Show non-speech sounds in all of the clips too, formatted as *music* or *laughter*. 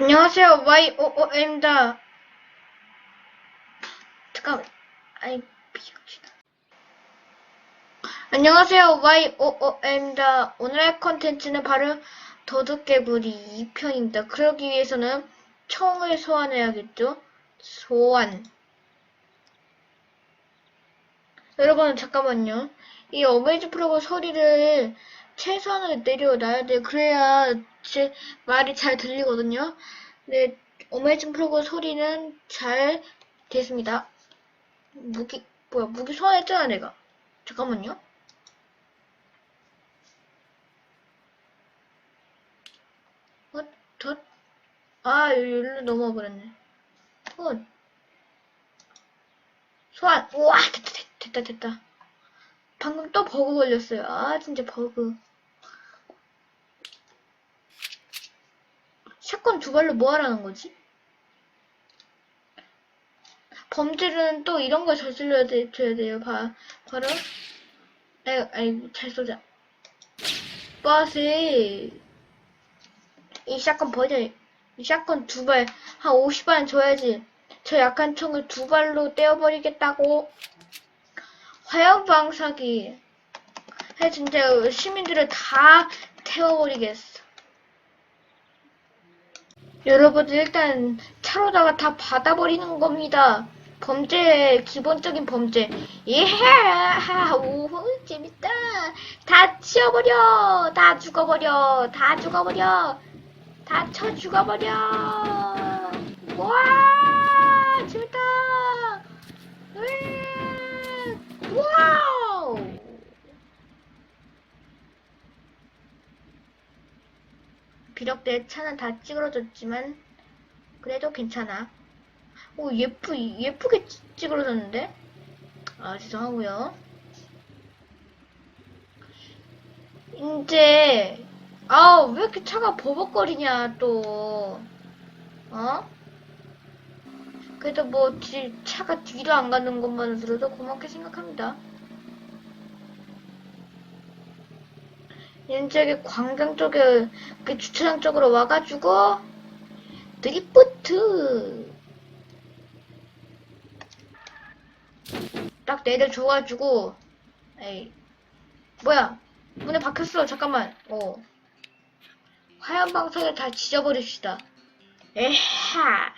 안녕하세요. YOO입니다. 잠깐만. 아이, 비읍시다. 안녕하세요. YOO입니다. 오늘의 컨텐츠는 바로 도둑개구리 2편입니다. 그러기 위해서는 총을 소환해야겠죠? 소환. 여러분, 잠깐만요. 이 어메이즈 프로그 소리를 최소한으로 내려놔야 돼요. 그래야 제 말이 잘 들리거든요. 네, 어메이징 프로그 소리는 잘 됐습니다. 무기, 뭐야, 무기 소환했잖아, 내가. 잠깐만요. 어, 저, 아, 여기로 넘어와 버렸네. 어. 소환, 우와, 됐다, 됐다, 됐다. 방금 또 버그 걸렸어요. 아, 진짜 버그. 샷건 두 발로 뭐 하라는 거지? 범죄는 또 이런 걸 저질러야 돼, 줘야 돼요. 바, 바로. 아이, 아이, 잘 쏘자. 빠세. 이 샷건 버려. 이 샷건 두 발, 한 50발 줘야지. 저 약한 총을 두 발로 떼어버리겠다고. 화염방사기. 해, 진짜 시민들을 다 태워버리겠어. 여러분들 일단 차로다가 다 받아버리는 겁니다. 범죄 기본적인 범죄. 예, 오호 재밌다. 다 치워버려. 다 죽어버려. 다 죽어버려. 다 쳐 죽어버려. 와 재밌다. 으이, 와우. 비록 내 차는 다 찌그러졌지만 그래도 괜찮아. 오 예쁘 예쁘게 찌- 찌그러졌는데? 아 죄송하고요. 이제 아 왜 이렇게 차가 버벅거리냐 또 어? 그래도 뭐 뒤, 차가 뒤로 안 가는 것만으로도 고맙게 생각합니다. 여기 광장 쪽에 그 주차장 쪽으로 와가지고 드리프트! 딱 내려줘가지고 에이 뭐야? 문에 박혔어 잠깐만. 어. 화염 방사를 다 지져버립시다. 에하!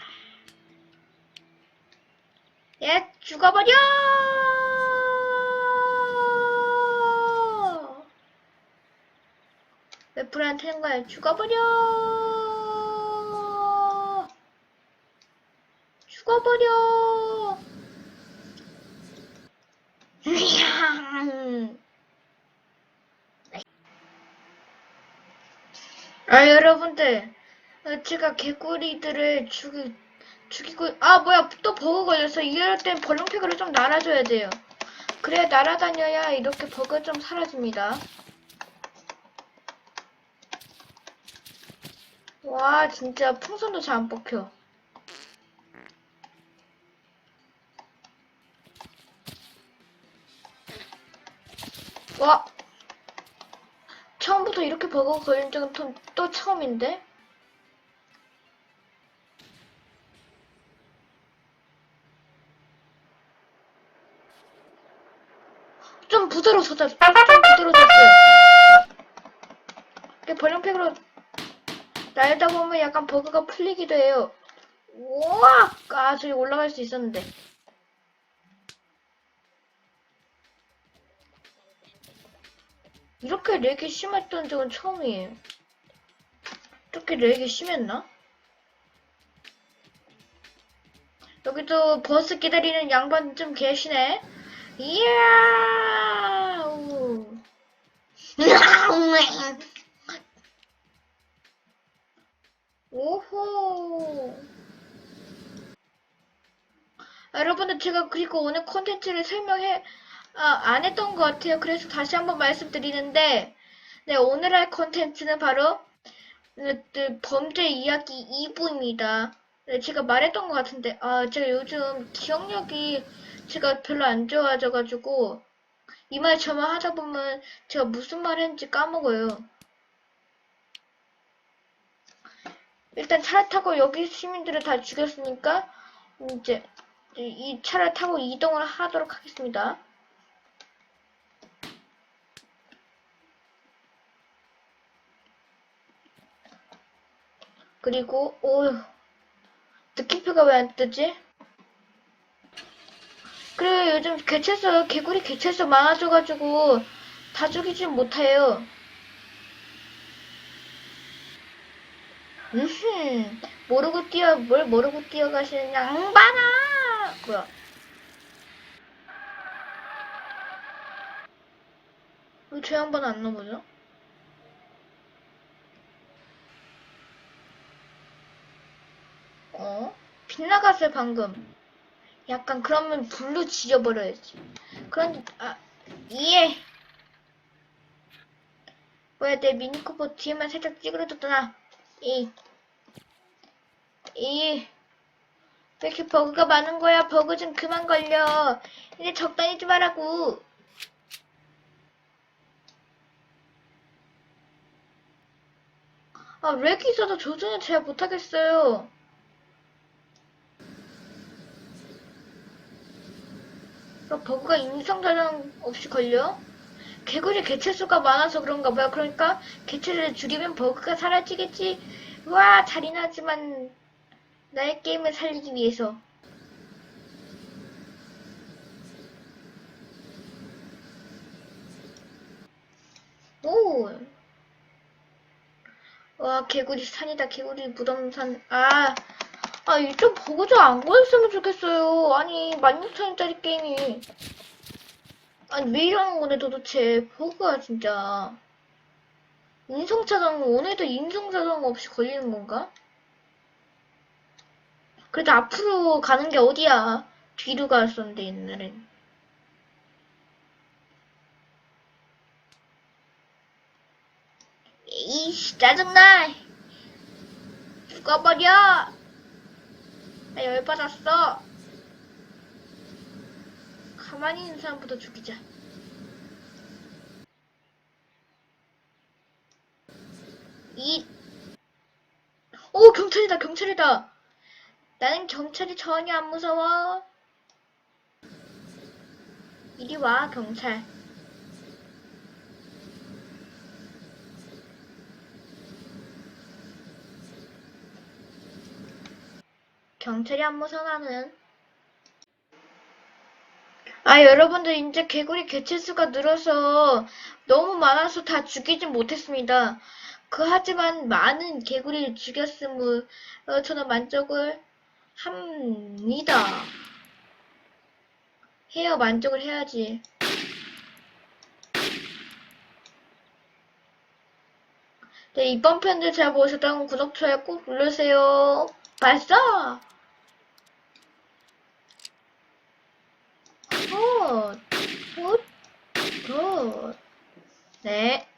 야 죽어버려 왜 불안한 거야? 죽어버려! 죽어버려! *laughs* 아, 여러분들. 어, 제가 개구리들을 죽이, 죽이고, 아, 뭐야, 또 버그 걸렸어. 이럴 땐 벌렁팩으로 좀 날아줘야 돼요. 그래야 날아다녀야 이렇게 버그 좀 사라집니다. 와, 진짜 풍선도 잘 안 뽑혀. 와, 처음부터 이렇게 버거 걸린 적은 또, 또 처음인데? 좀 부드러워졌다. 좀 부드러워졌어요. 이렇게 벌렁팩으로 날다 보면 약간 버그가 풀리기도 해요. 우와! 아, 저기 올라갈 수 있었는데. 이렇게 렉이 심했던 적은 처음이에요. 이렇게 렉이 심했나? 여기도 버스 기다리는 양반 좀 계시네. 이야! *laughs* *laughs* *laughs* 오호. 여러분들 제가 그리고 오늘 콘텐츠를 설명해 아, 안 했던 것 같아요. 그래서 다시 한번 말씀드리는데 네 오늘 할 콘텐츠는 바로 네, 네, 범죄 이야기 2부입니다. 네, 제가 말했던 것 같은데 아 제가 요즘 기억력이 제가 별로 안 좋아져가지고 이 말 저말 하다 보면 제가 무슨 말 했는지 까먹어요. 일단 차를 타고 여기 시민들을 다 죽였으니까 이제 이- 이 차를 타고 이동을 하도록 하겠습니다. 그리고 오 느낌표가 왜 안 뜨지? 그리고 요즘 개체수 개구리 개체수 많아져가지고 다 죽이지 못해요. 모르고 뛰어 뭘 모르고 뛰어가시는 양반아 뭐야? 왜 저 양반 안 넘어져? 어? 빗나갔어요 방금. 약간 그러면 불로 지져버려야지. 그런 아 이해. 뭐야 내 미니코퍼 뒤에만 살짝 찌그러졌잖아. 이 이, 왜 이렇게 버그가 많은 거야? 버그 좀 그만 걸려. 이제 적당히 좀 하라고. 아, 렉이 있어서 조준을 잘 못하겠어요. 그럼 버그가 인성 저장 없이 걸려? 개구리 개체수가 많아서 그런가 봐요. 그러니까 개체를 줄이면 버그가 사라지겠지. 와, 잔인하지만 나의 게임을 살리기 위해서. 오. 와, 개구리 산이다. 개구리 무덤산. 아, 아, 이좀 버그 좀안 걸렸으면 좋겠어요. 아니, 16,000원짜리 게임이. 아니, 왜 이러는 거네, 도대체. 버그가 진짜. 인성차장, 오늘도 인성차장 없이 걸리는 건가? 그래도 앞으로 가는 게 어디야. 뒤로 갔었는데, 옛날엔. 이씨, 짜증나! 죽어버려! 나 열받았어! 가만히 있는 사람부터 죽이자. 이, 오, 경찰이다, 경찰이다! 나는 경찰이 전혀 안 무서워. 이리 와, 경찰. 경찰이 안 무서워, 나는. 아, 여러분들, 이제 개구리 개체수가 늘어서 너무 많아서 다 죽이진 못했습니다. 그, 하지만 많은 개구리를 어, 저는 만족을 합니다. 해요, 만족을 해야지. 네, 이번 편도 잘 보셨다면 구독, 좋아요 꼭 눌러주세요. 봤어? 굿, 굿, 굿. 네.